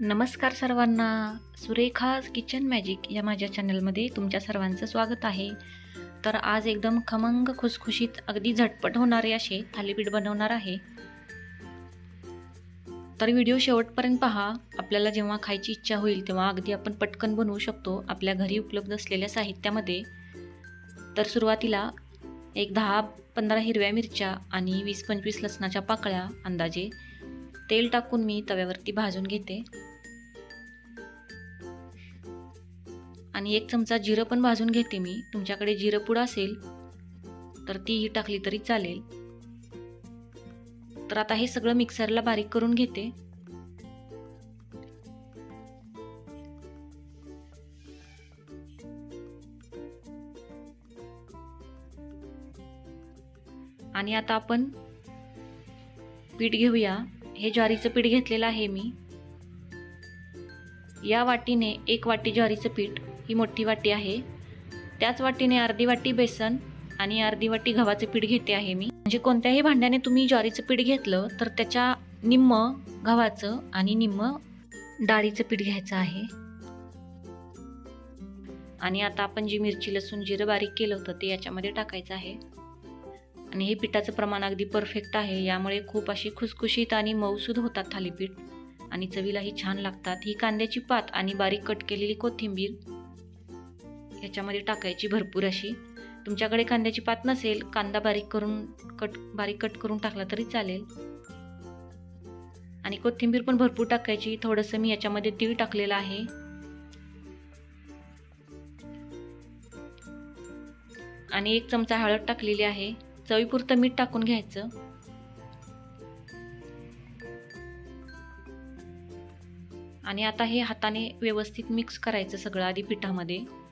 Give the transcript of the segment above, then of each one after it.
नमस्कार सर्वांना. Surekha kitchen magic या माझ्या चॅनलमध्ये तुमच्या सर्वांचं स्वागत आहे. तर आज एकदम खमंग खुसखुशीत अगदी झटपट होणारे असे थालीपीठ बनवणार आहे. तर व्हिडिओ शेवटपर्यंत पहा. आपल्याला जेव्हा खायची इच्छा होईल तेव्हा अगदी आपण पटकन बनवू शकतो आपल्या घरी उपलब्ध असलेल्या साहित्यामध्ये. तर सुरुवातीला एक दहा पंधरा हिरव्या मिरच्या आणि वीस पंचवीस लसणाच्या पाकळ्या अंदाजे तेल टाकून मी तव्यावरती भाजून घेते. आणि एक चमचा जिरं पण भाजून घेते मी. तुमच्याकडे जिरं पुड असेल तर तीही टाकली तरी चालेल. तर आता हे सगळं मिक्सरला बारीक करून घेते. आणि आता आपण पीठ घेऊया. हे ज्वारीचं पीठ घेतलेलं आहे मी. या वाटीने एक वाटी ज्वारीचं पीठ ही मोठी वाटी आहे. त्याच वाटीने अर्धी वाटी बेसन आणि अर्धी वाटी गव्हाचं पीठ घेते आहे मी. म्हणजे कोणत्याही भांड्याने तुम्ही ज्वारीचं पीठ घेतलं तर त्याच्या निम्म गव्हाचं आणि निम्म डाळीचं पीठ घ्यायचं आहे. आणि आता आपण जी मिरची लसूण जिरं बारीक केलं होतं ते याच्यामध्ये टाकायचं आहे. आणि हे पिठाचं प्रमाण अगदी परफेक्ट आहे. यामुळे खूप अशी खुसखुशीत आणि मऊसूद होतात थालीपीठ. आणि चवीलाही छान लागतात. ही कांद्याची पात आणि बारीक कट केलेली कोथिंबीर याच्यामध्ये टाकायची भरपूर अशी. तुमच्याकडे कांद्याची पात नसेल कांदा बारीक करून कट बारीक कट करून टाकला तरी चालेल. आणि कोथिंबीर पण भरपूर टाकायची. थोडंसं मी याच्यामध्ये तीळ टाकलेलं आहे. आणि एक चमचा हळद टाकलेली आहे. चवीपुरतं मीठ टाकून घ्यायचं. आणि आता हे हाताने व्यवस्थित मिक्स करायचं सगळं आधी पिठामध्ये.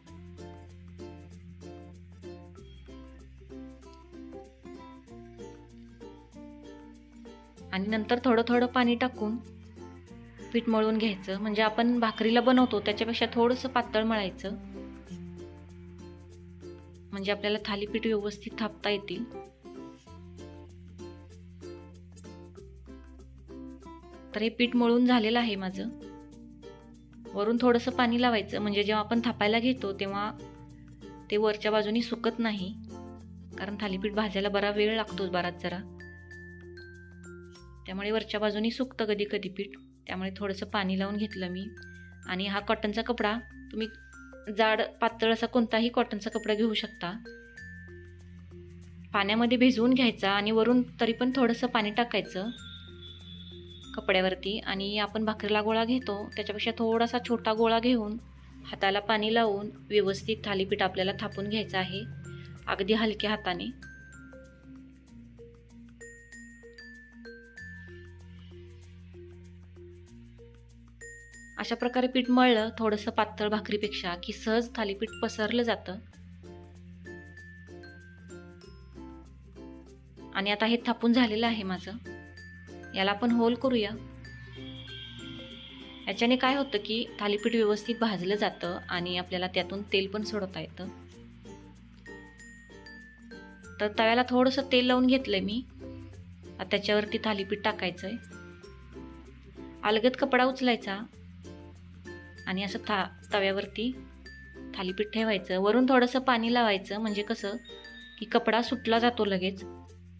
आणि नंतर थोडं थोडं पाणी टाकून पीठ मळून घ्यायचं. म्हणजे आपण भाकरीला बनवतो त्याच्यापेक्षा थोडंसं पातळ मळायचं. म्हणजे आपल्याला थालीपीठ व्यवस्थित थापता येतील. तर हे पीठ मळून झालेलं आहे माझं. वरून थोडंसं पाणी लावायचं. म्हणजे जेव्हा आपण थापायला घेतो तेव्हा ते वरच्या बाजूनी सुकत नाही. कारण थालीपीठ भाजायला बरा वेळ लागतोच बराच जरा. त्यामुळे वरच्या बाजूनी सुकतं कधी कधी पीठ. त्यामुळे थोडंसं पाणी लावून घेतलं मी. आणि हा कॉटनचा कपडा तुम्ही जाड पातळ असा कोणताही कॉटनचा कपडा घेऊ शकता. पाण्यामध्ये भिजवून घ्यायचा आणि वरून तरी पण थोडंसं पाणी टाकायचं. कपड्यावरती आणि आपण भाकरीला गोळा घेतो. त्याच्यापेक्षा थोडासा छोटा गोळा घेऊन हाताला पाणी लावून व्यवस्थित थालीपीठ आपल्याला थापून घ्यायचं आहे. अगदी हलक्या हाताने. अशा प्रकारे पीठ मळलं थोडंसं पातळ भाकरीपेक्षा की सहज थालीपीठ पसरलं जातं. आणि आता हे थापून झालेलं आहे माझं. याला आपण होल करूया. याच्याने काय होतं की थालीपीठ व्यवस्थित भाजलं जातं आणि आपल्याला त्यातून तेल पण सोडता येतं. तर तव्याला थोडंसं तेल लावून घेतलंय मी. त्याच्यावरती थालीपीठ टाकायचंय. अलगद कपडा उचलायचा. आणि असं था तव्यावरती थालीपीठ ठेवायचं. वरून थोडंसं पाणी लावायचं. म्हणजे कसं की कपडा सुटला जातो लगेच.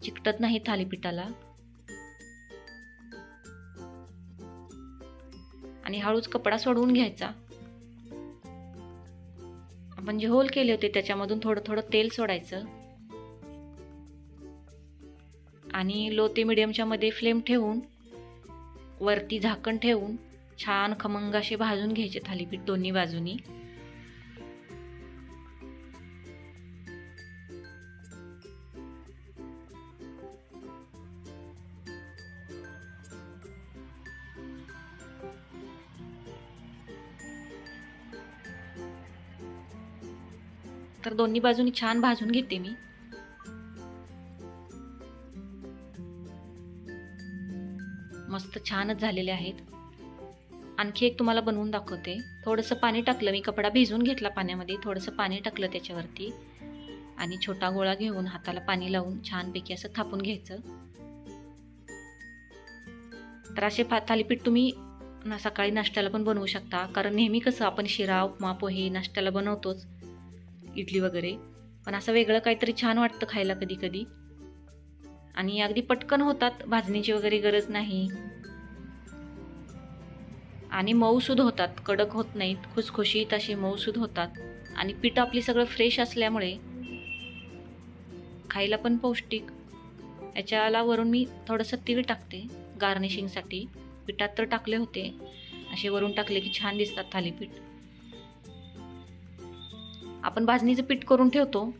चिकटत नाही थालीपीठाला. आणि हळूच कपडा सोडवून घ्यायचा. आपण जे होल केले होते त्याच्यामधून थोडं थोडं तेल सोडायचं. आणि लो ते मिडियमच्या मध्ये फ्लेम ठेवून वरती झाकण ठेवून छान खमंग असे भाजून घ्यायचे थालीपीठ दोन्ही बाजूनी. तर दोन्ही बाजूनी छान भाजून घेते मी. मस्त छानच झालेले आहेत. आणखी एक तुम्हाला बनवून दाखवते. थोडंसं पाणी टाकलं मी कपडा भिजून घेतला पाण्यामध्ये. थोडंसं पाणी टाकलं त्याच्यावरती. आणि छोटा गोळा घेऊन हाताला पाणी लावून छानपैकी असं थापून घ्यायचं. तर असे फा थालीपीठ तुम्ही ना सकाळी नाश्त्याला पण बनवू शकता. कारण नेहमी कसं आपण शिरा उपमा पोहे नाश्त्याला बनवतोच इडली वगैरे. पण असं वेगळं काहीतरी छान वाटतं खायला कधी कधी आणि अगदी पटकन होतात भाजणीची वगैरे गरज नाही. आणि मऊसूद होतात. कडक होत नाहीत. खुसखुशीत असे मऊसूद होतात. आणि पीठ आपली सगळं फ्रेश असल्यामुळे खायला पण पौष्टिक. याच्याला वरून मी थोडंसं तीळ टाकते. गार्निशिंगसाठी पिठात तर टाकले होते. असे वरून टाकले की छान दिसतात थालीपीठ. आपण भाजणीचं पीठ करून ठेवतो.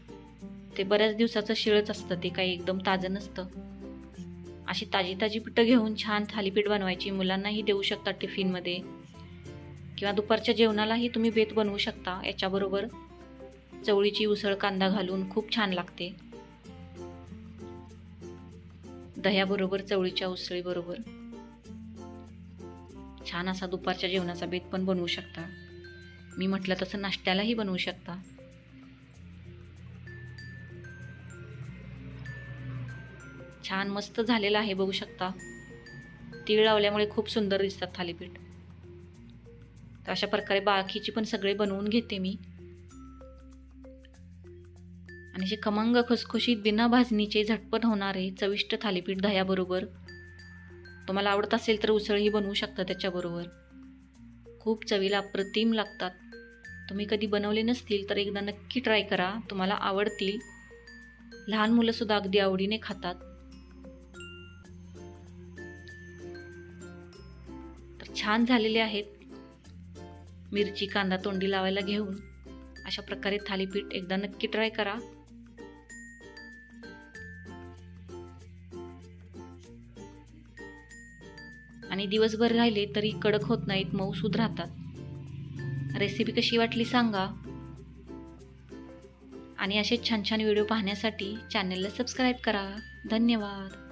ते बऱ्याच दिवसाचं शिळच असतं. ते काही एकदम ताजं नसतं. अशी ताजी ताजी पिठं घेऊन छान थालीपीठ बनवायची. मुलांनाही देऊ शकता टिफिनमध्ये. किंवा दुपारच्या जेवणालाही तुम्ही बेत बनवू शकता. याच्याबरोबर चवळीची उसळ कांदा घालून खूप छान लागते. दह्याबरोबर चवळीच्या उसळीबरोबर. छान असा दुपारच्या जेवणाचा बेत पण बनवू शकता. मी म्हटलं तसं नाश्त्यालाही बनवू शकता. छान मस्त झालेला आहे बघू शकता. तीळ लावल्यामुळे खूप सुंदर दिसतात थालीपीठ. तर अशा प्रकारे बाकीची पण सगळे बनवून घेते मी. आणि जे खमंग खुसखुशीत बिना भाजणीचे झटपट होणारे चविष्ट थालीपीठ दह्याबरोबर. तुम्हाला आवडत असेल तर उसळही बनवू शकता त्याच्याबरोबर. खूप चवीला अप्रतिम लागतात. तुम्ही कधी बनवले नसतील तर एकदा नक्की ट्राय करा. तुम्हाला आवडतील. लहान मुलंसुद्धा अगदी आवडीने खातात. छान झालेले आहेत. मिरची कांदा तोंडी लावायला घेऊन अशा प्रकारे थालीपीठ एकदा नक्की ट्राय करा. आणि दिवसभर राहिले तरी कडक होत नाहीत मऊसूद राहतात. रेसिपी कशी वाटली सांगा. आणि असे छान छान व्हिडिओ पाहण्यासाठी चॅनलला सबस्क्राईब करा. धन्यवाद.